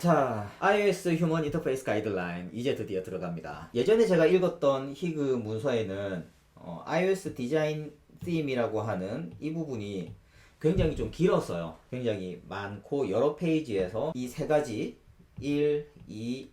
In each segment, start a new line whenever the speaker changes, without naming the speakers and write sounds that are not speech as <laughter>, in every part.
자, iOS 휴먼 인터페이스 가이드라인 이제 드디어 들어갑니다. 예전에 제가 읽었던 히그 문서에는 어, iOS 디자인 팀이라고 하는 이 부분이 굉장히 좀 길었어요. 굉장히 많고 여러 페이지에서 이 세 가지 1, 2,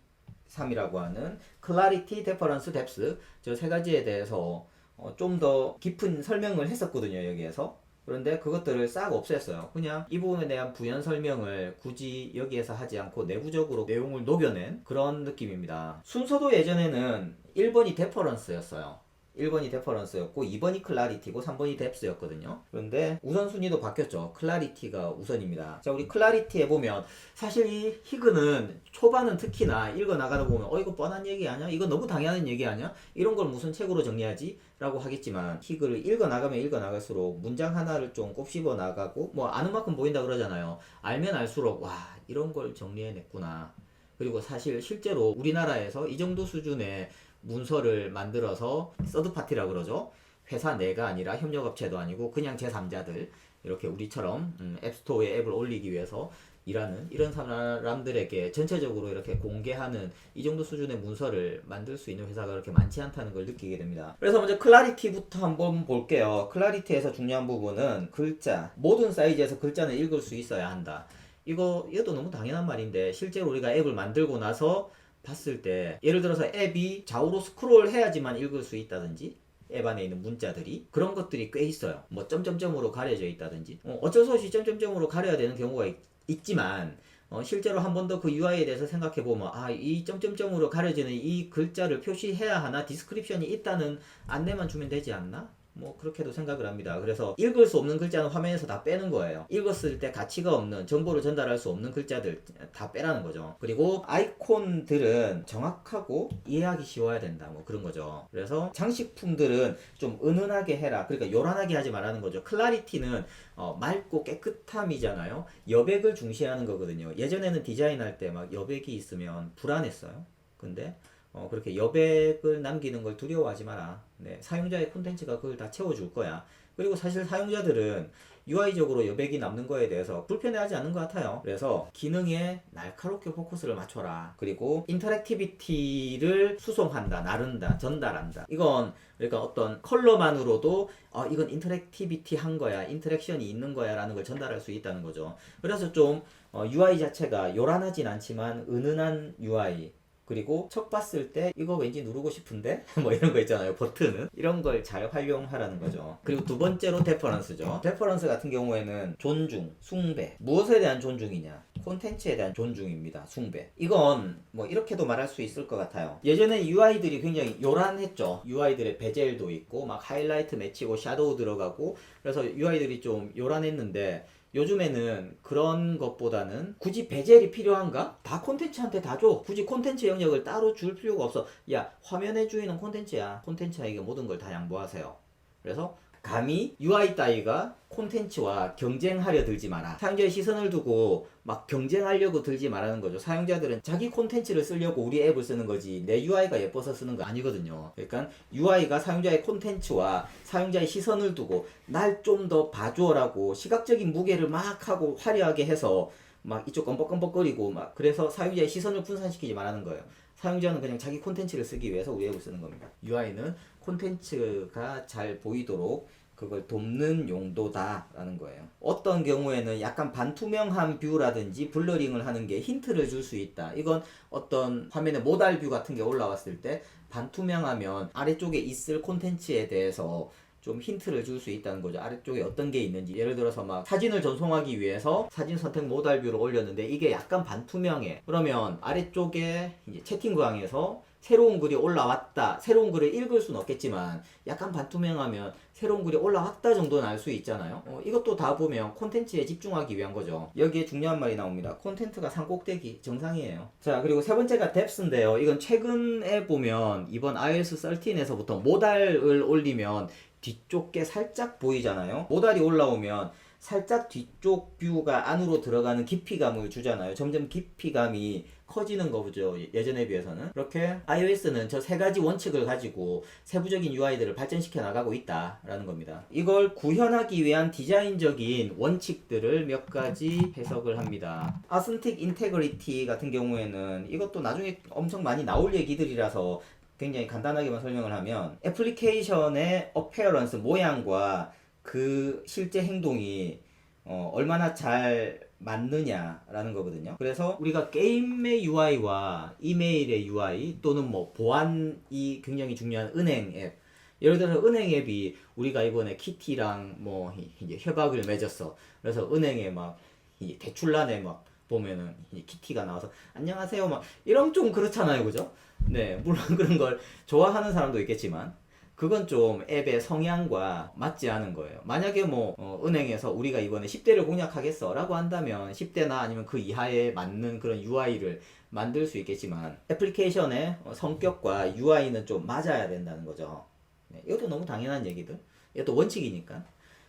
3이라고 하는 클라리티, 데퍼런스, 뎁스 저세 가지에 대해서 어, 좀 더 깊은 설명을 했었거든요 여기에서 그런데 그것들을 싹 없앴어요. 그냥 이 부분에 대한 부연 설명을 굳이 여기에서 하지 않고 내부적으로 내용을 녹여낸 그런 느낌입니다. 순서도 예전에는 1번이 데퍼런스였어요 1번이 데퍼런스였고 2번이 클라리티고 3번이 뎁스였거든요. 그런데 우선순위도 바뀌었죠. 클라리티가 우선입니다. 자, 우리 클라리티에 보면 사실 이 히그는 초반은 특히나 읽어 나가다 보면 어 이거 뻔한 얘기 아니야? 이거 너무 당연한 얘기 아니야? 이런 걸 무슨 책으로 정리하지? 라고 하겠지만 히그를 읽어 나가면 읽어 나갈수록 문장 하나를 좀 곱씹어 나가고 뭐 아는 만큼 보인다 그러잖아요. 알면 알수록 와 이런 걸 정리해 냈구나. 그리고 사실 실제로 우리나라에서 이 정도 수준의 문서를 만들어서 서드 파티라 그러죠. 회사 내가 아니라 협력업체도 아니고 그냥 제3자들 이렇게 우리처럼 음, 앱스토어에 앱을 올리기 위해서 일하는 이런 사람들에게 전체적으로 이렇게 공개하는 이 정도 수준의 문서를 만들 수 있는 회사가 그렇게 많지 않다는 걸 느끼게 됩니다. 그래서 먼저 클라리티부터 한번 볼게요. 클라리티에서 중요한 부분은 글자 모든 사이즈에서 글자는 읽을 수 있어야 한다. 이거 이것도 너무 당연한 말인데 실제로 우리가 앱을 만들고 나서 봤을 때 예를 들어서 앱이 좌우로 스크롤 해야지만 읽을 수 있다든지 앱 안에 있는 문자들이 그런 것들이 꽤 있어요. 뭐 점점점으로 가려져 있다든지 어, 어쩔 수 없이 점점점으로 가려야 되는 경우가 있, 지만 어, 실제로 한 번 더 그 UI에 대해서 생각해 보면 아 이 점점점으로 가려지는 이 글자를 표시해야 하나 디스크립션이 있다는 안내만 주면 되지 않나? 뭐 그렇게도 생각을 합니다. 그래서 읽을 수 없는 글자는 화면에서 다 빼는 거예요. 읽었을 때 가치가 없는 정보를 전달할 수 없는 글자들 다 빼라는 거죠. 그리고 아이콘들은 정확하고 이해하기 쉬워야 된다. 뭐 그런 거죠. 그래서 장식품들은 좀 은은하게 해라. 그러니까 요란하게 하지 말라는 거죠. 클라리티는 어, 맑고 깨끗함이잖아요. 여백을 중시하는 거거든요. 예전에는 디자인할 때 막 여백이 있으면 불안했어요. 근데 어, 그렇게 여백을 남기는 걸 두려워하지 마라. 네, 사용자의 콘텐츠가 그걸 다 채워줄 거야. 그리고 사실 사용자들은 UI적으로 여백이 남는 거에 대해서 불편해하지 않는 것 같아요. 그래서 기능에 날카롭게 포커스를 맞춰라. 그리고 인터랙티비티를 수송한다, 나른다, 전달한다. 이건 그러니까 어떤 컬러만으로도 어, 이건 인터랙티비티 한 거야, 인터랙션이 있는 거야 라는 걸 전달할 수 있다는 거죠. 그래서 좀 어, UI 자체가 요란하진 않지만 은은한 UI 그리고 첫 봤을 때 이거 왠지 누르고 싶은데? <laughs> 뭐 이런 거 있잖아요 버튼은. 이런 걸 잘 활용하라는 거죠. 그리고 두 번째로 데퍼런스죠. 데퍼런스 같은 경우에는 존중 숭배. 무엇에 대한 존중이냐? 콘텐츠에 대한 존중입니다 숭배. 이건 뭐 이렇게도 말할 수 있을 것 같아요. 예전에 UI들이 굉장히 요란했죠. UI들의 베젤도 있고 막 하이라이트 맺히고 샤도우 들어가고 그래서 UI들이 좀 요란했는데 요즘에는 그런 것보다는 굳이 베젤이 필요한가? 다 콘텐츠한테 다 줘. 굳이 콘텐츠 영역을 따로 줄 필요가 없어. 야, 화면의 주인은 콘텐츠야. 콘텐츠에게 모든 걸 다 양보하세요. 그래서 감히 UI 따위가 콘텐츠와 경쟁하려 들지 마라. 사용자의 시선을 두고 막 경쟁하려고 들지 말라는 거죠. 사용자들은 자기 콘텐츠를 쓰려고 우리 앱을 쓰는 거지 내 UI가 예뻐서 쓰는 거 아니거든요. 그러니까 UI가 사용자의 콘텐츠와 사용자의 시선을 두고 날 좀 더 봐줘라고 시각적인 무게를 막 하고 화려하게 해서 막 이쪽 껌뻑껌뻑거리고 막 그래서 사용자의 시선을 분산시키지 말라는 거예요. 사용자는 그냥 자기 콘텐츠를 쓰기 위해서 우리 앱을 쓰는 겁니다. UI는 콘텐츠가 잘 보이도록 그걸 돕는 용도다라는 거예요. 어떤 경우에는 약간 반투명한 뷰라든지 블러링을 하는 게 힌트를 줄 수 있다. 이건 어떤 화면에 모달 뷰 같은 게 올라왔을 때 반투명하면 아래쪽에 있을 콘텐츠에 대해서 좀 힌트를 줄 수 있다는 거죠. 아래쪽에 어떤 게 있는지. 예를 들어서 막 사진을 전송하기 위해서 사진 선택 모달 뷰를 올렸는데 이게 약간 반투명해. 그러면 아래쪽에 이제 채팅방에서 새로운 글이 올라왔다. 새로운 글을 읽을 수는 없겠지만 약간 반투명하면 새로운 글이 올라왔다 정도는 알 수 있잖아요. 어, 이것도 다 보면 콘텐츠에 집중하기 위한 거죠. 여기에 중요한 말이 나옵니다. 콘텐츠가 산꼭대기 정상이에요. 자, 그리고 세 번째가 뎁스인데요. 이건 최근에 보면 이번 iOS 13에서부터 모달을 올리면 뒤쪽 게 살짝 보이잖아요. 모달이 올라오면 살짝 뒤쪽 뷰가 안으로 들어가는 깊이감을 주잖아요. 점점 깊이감이 커지는 거죠. 예전에 비해서는. 그렇게 iOS는 저 세 가지 원칙을 가지고 세부적인 UI들을 발전시켜 나가고 있다라는 겁니다. 이걸 구현하기 위한 디자인적인 원칙들을 몇 가지 해석을 합니다. 아스틱 인테그리티 같은 경우에는 이것도 나중에 엄청 많이 나올 얘기들이라서 굉장히 간단하게만 설명을 하면 애플리케이션의 어페어런스 모양과 그 실제 행동이 어, 얼마나 잘 맞느냐라는 거거든요. 그래서 우리가 게임의 UI와 이메일의 UI 또는 뭐 보안이 굉장히 중요한 은행 앱 예를 들어서 은행 앱이 우리가 이번에 키티랑 뭐 이제 협약을 맺었어. 그래서 은행에 막 이제 대출란에 막 보면은 이 키티가 나와서 안녕하세요 막 이런 좀 그렇잖아요, 그죠? 네, 물론 그런 걸 좋아하는 사람도 있겠지만 그건 좀 앱의 성향과 맞지 않은 거예요. 만약에 뭐 어, 은행에서 우리가 이번에 10대를 공략하겠어라고 한다면 10대나 아니면 그 이하에 맞는 그런 UI를 만들 수 있겠지만 애플리케이션의 어, 성격과 UI는 좀 맞아야 된다는 거죠. 네, 이것도 너무 당연한 얘기들. 이것도 원칙이니까.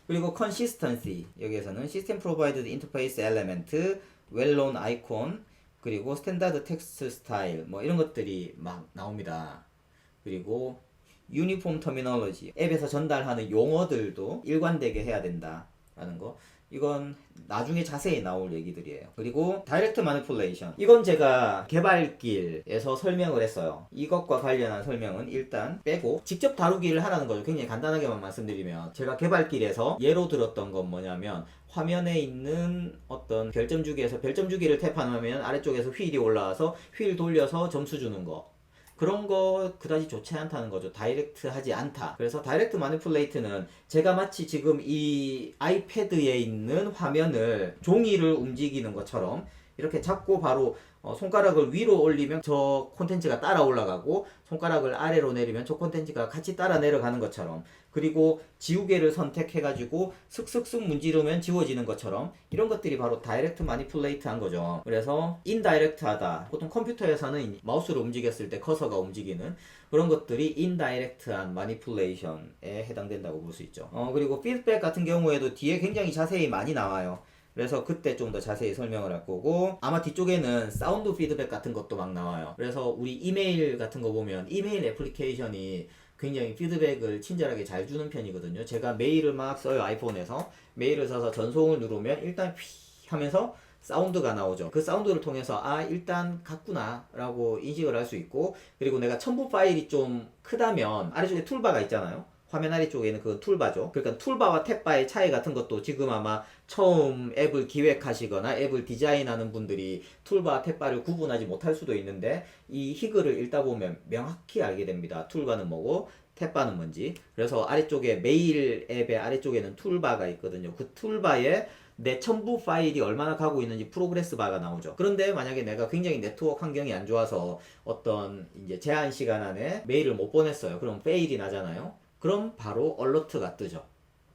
그리고 consistency 여기에서는 system provided interface element, well-known icon, 그리고 스탠다드 텍스트 스타일 뭐 이런 것들이 막 나옵니다. 그리고 유니폼 터미널로지 앱에서 전달하는 용어들도 일관되게 해야 된다라는 거 이건 나중에 자세히 나올 얘기들이에요. 그리고 다이렉트 마니플레이션 이건 제가 개발길에서 설명을 했어요. 이것과 관련한 설명은 일단 빼고 직접 다루기를 하라는 거죠. 굉장히 간단하게만 말씀드리면 제가 개발길에서 예로 들었던 건 뭐냐면 화면에 있는 어떤 별점 주기에서 별점 주기를 탭하면 아래쪽에서 휠이 올라와서 휠 돌려서 점수 주는 거 그런 거 그다지 좋지 않다는 거죠. 다이렉트 하지 않다. 그래서 다이렉트 마니플레이트는 제가 마치 지금 이 아이패드에 있는 화면을 종이를 움직이는 것처럼 이렇게 잡고 바로 어, 손가락을 위로 올리면 저 콘텐츠가 따라 올라가고 손가락을 아래로 내리면 저 콘텐츠가 같이 따라 내려가는 것처럼 그리고 지우개를 선택해 가지고 슥슥슥 문지르면 지워지는 것처럼 이런 것들이 바로 다이렉트 마니플레이트 한 거죠. 그래서 인다이렉트 하다. 보통 컴퓨터에서는 마우스를 움직였을 때 커서가 움직이는 그런 것들이 인다이렉트한 마니플레이션에 해당된다고 볼 수 있죠. 어, 그리고 피드백 같은 경우에도 뒤에 굉장히 자세히 많이 나와요. 그래서 그때 좀 더 자세히 설명을 할 거고 아마 뒤쪽에는 사운드 피드백 같은 것도 막 나와요. 그래서 우리 이메일 같은 거 보면 이메일 애플리케이션이 굉장히 피드백을 친절하게 잘 주는 편이거든요. 제가 메일을 막 써요 아이폰에서 메일을 써서 전송을 누르면 일단 휘 하면서 사운드가 나오죠. 그 사운드를 통해서 아 일단 갔구나 라고 인식을 할 수 있고 그리고 내가 첨부 파일이 좀 크다면 아래쪽에 툴바가 있잖아요. 화면 아래쪽에는 그 툴바죠. 그러니까 툴바와 탭바의 차이 같은 것도 지금 아마 처음 앱을 기획하시거나 앱을 디자인하는 분들이 툴바와 탭바를 구분하지 못할 수도 있는데 이 히글을 읽다 보면 명확히 알게 됩니다. 툴바는 뭐고 탭바는 뭔지. 그래서 아래쪽에 메일 앱의 아래쪽에는 툴바가 있거든요. 그 툴바에 내 첨부 파일이 얼마나 가고 있는지 프로그레스 바가 나오죠. 그런데 만약에 내가 굉장히 네트워크 환경이 안 좋아서 어떤 이제 제한 시간 안에 메일을 못 보냈어요. 그럼 페일이 나잖아요. 그럼 바로 얼러트가 뜨죠.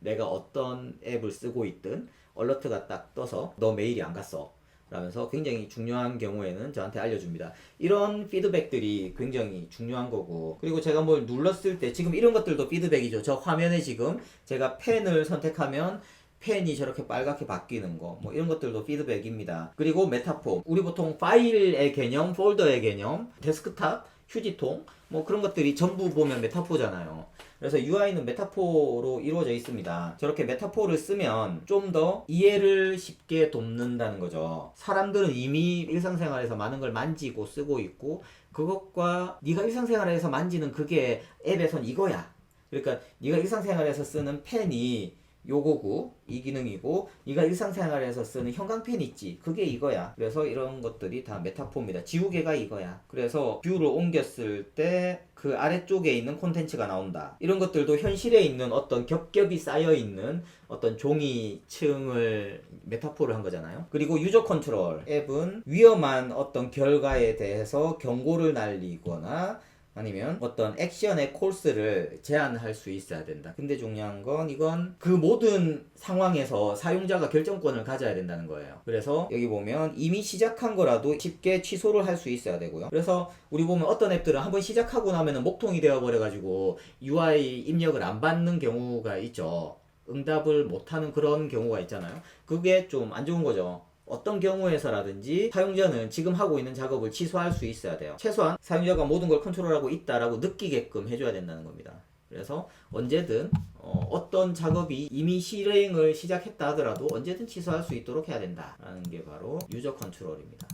내가 어떤 앱을 쓰고 있든 얼러트가 딱 떠서 너 메일이 안 갔어. 라면서 굉장히 중요한 경우에는 저한테 알려줍니다. 이런 피드백들이 굉장히 중요한 거고 그리고 제가 뭘 눌렀을 때 지금 이런 것들도 피드백이죠. 저 화면에 지금 제가 펜을 선택하면 펜이 저렇게 빨갛게 바뀌는 거, 뭐 이런 것들도 피드백입니다. 그리고 메타포. 우리 보통 파일의 개념, 폴더의 개념, 데스크탑, 휴지통, 뭐 그런 것들이 전부 보면 메타포잖아요. 그래서 UI는 메타포로 이루어져 있습니다. 저렇게 메타포를 쓰면 좀 더 이해를 쉽게 돕는다는 거죠. 사람들은 이미 일상생활에서 많은 걸 만지고 쓰고 있고 그것과 네가 일상생활에서 만지는 그게 앱에선 이거야. 그러니까 네가 일상생활에서 쓰는 펜이 요거고 이 기능이고 네가 일상생활에서 쓰는 형광펜 있지. 그게 이거야. 그래서 이런 것들이 다 메타포입니다. 지우개가 이거야. 그래서 뷰를 옮겼을 때 그 아래쪽에 있는 콘텐츠가 나온다. 이런 것들도 현실에 있는 어떤 겹겹이 쌓여 있는 어떤 종이층을 메타포를 한 거잖아요. 그리고 유저 컨트롤 앱은 위험한 어떤 결과에 대해서 경고를 날리거나 아니면 어떤 액션의 코스를 제한할 수 있어야 된다. 근데 중요한 건 이건 그 모든 상황에서 사용자가 결정권을 가져야 된다는 거예요. 그래서 여기 보면 이미 시작한 거라도 쉽게 취소를 할 수 있어야 되고요. 그래서 우리 보면 어떤 앱들은 한번 시작하고 나면은 목통이 되어 버려 가지고 UI 입력을 안 받는 경우가 있죠. 응답을 못하는 그런 경우가 있잖아요. 그게 좀 안 좋은 거죠. 어떤 경우에서라든지 사용자는 지금 하고 있는 작업을 취소할 수 있어야 돼요. 최소한 사용자가 모든 걸 컨트롤하고 있다라고 느끼게끔 해줘야 된다는 겁니다. 그래서 언제든 어, 떤 작업이 이미 실행을 시작했다 하더라도 언제든 취소할 수 있도록 해야 된다라는 게 바로 유저 컨트롤입니다.